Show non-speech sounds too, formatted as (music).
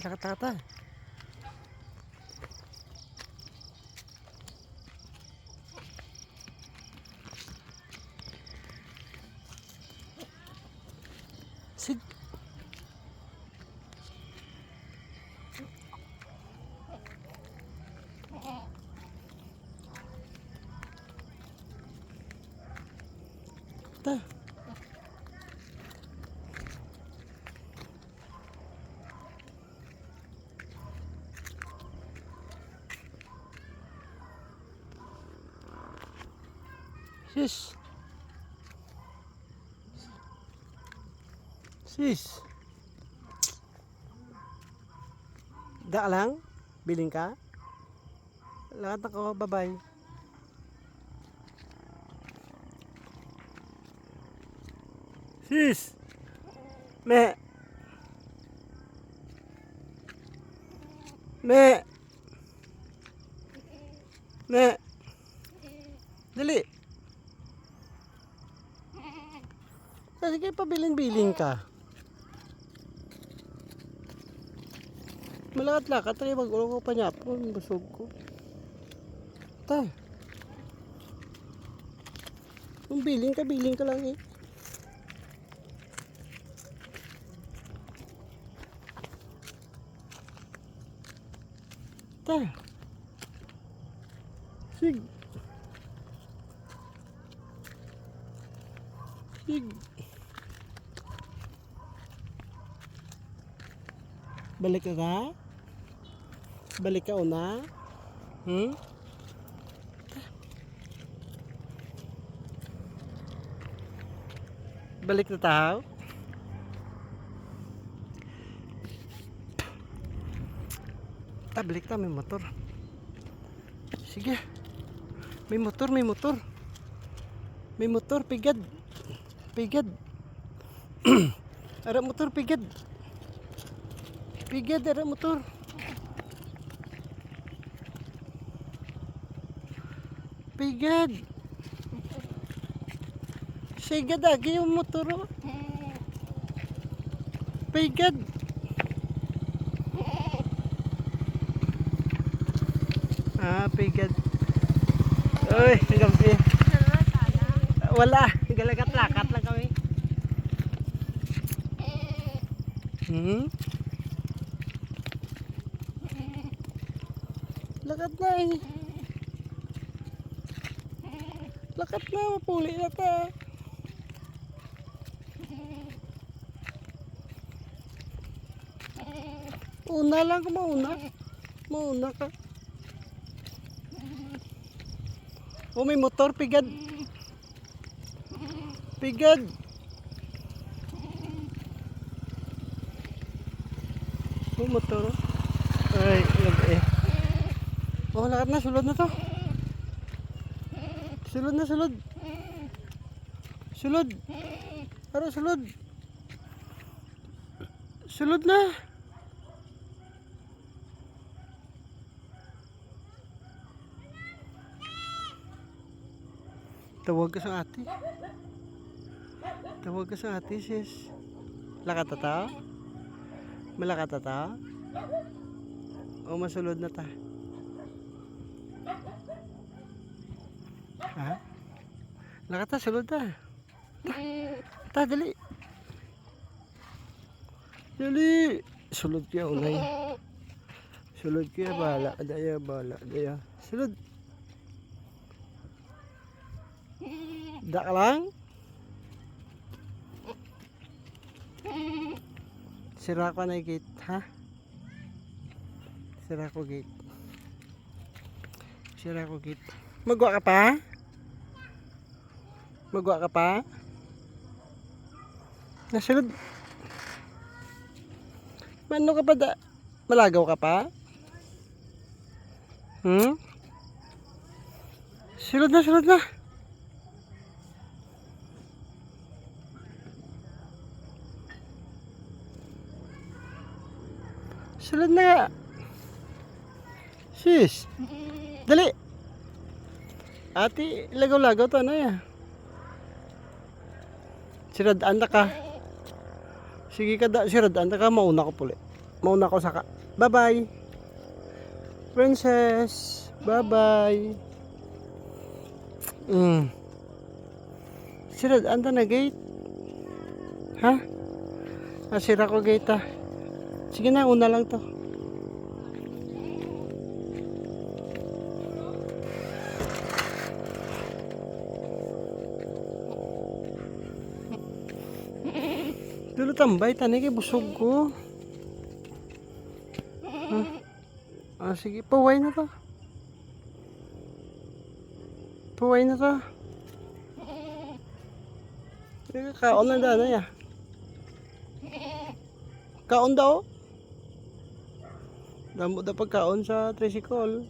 tayo tayo. Sig. Ta. Sis. Sis. Da lang? Biling ka? Lakad ako, bye-bye. Sis. Me. Me. Dali. Ah, Sige, pabiling-biling ka. Malakat-lakat tayo mag-ulo ko pa niya po. Busog ko. Ta. Kung biling ka, biling ka lang eh. Ta. Sig. Sig. Balik ka ka? Balik ka una? Hmm? Balik na tao? Ah, balik ta, may motor. Sige. May motor, may motor. May motor, pigad. Pigad. (clears throat) Ara motor, pigad. Pigad, ara motor. Pigad. Sige, dagi yung motor. oh. Pigad. Ah, pigad. Uy, gabi. Wala, galagat-lakat lang kami. Hmm? Lakat na eh. Lakat na, mapuli na ta. Una lang mauna. Mauna ka. Oh, may motor, pigad. Pigad. Oh, motor. Ay, gabi eh. Oh, lakad na, sulod na to. Sulod na, sulod. Sulod. Ano, sulod. Sulod na. Tawag ka sa ate. Tawag ka sa ate, sis. Lakat na ta? Malakat na ta? O masulod na ta? Ha? Lakat na, sulod na. Ta, dali. Dali. Sulod kaya unay. (laughs) Sulod kaya bala. Daya, bala. Daya. Sulod. Da ka lang? Sira ko na gate, ha? Sira ko gate. Sira ko gate. Magwa ka pa? Magwa ka pa? Nasunod. Mano ka pa da? Malagaw ka pa? Hmm? Sunod na, sunod na. Sunod na. Sis. Dali. Ate, lagaw-lagaw to ano ya. Siradaan na ka. Sige ka da, siradaan na ka, mauna ko puli. mauna ko sa ka. Bye-bye. Princess. Bye-bye. Mm. Sira, anda na gate. Ha? Ah, sira ko gate ah. Sige na, una lang to. Dulo tambay, tani kay busog ko. Hmm. Ah, sige, paway na to. Paway na to. Sige, kaon na dana ya. Kaon daw. Damo da pagkaon sa tricycle.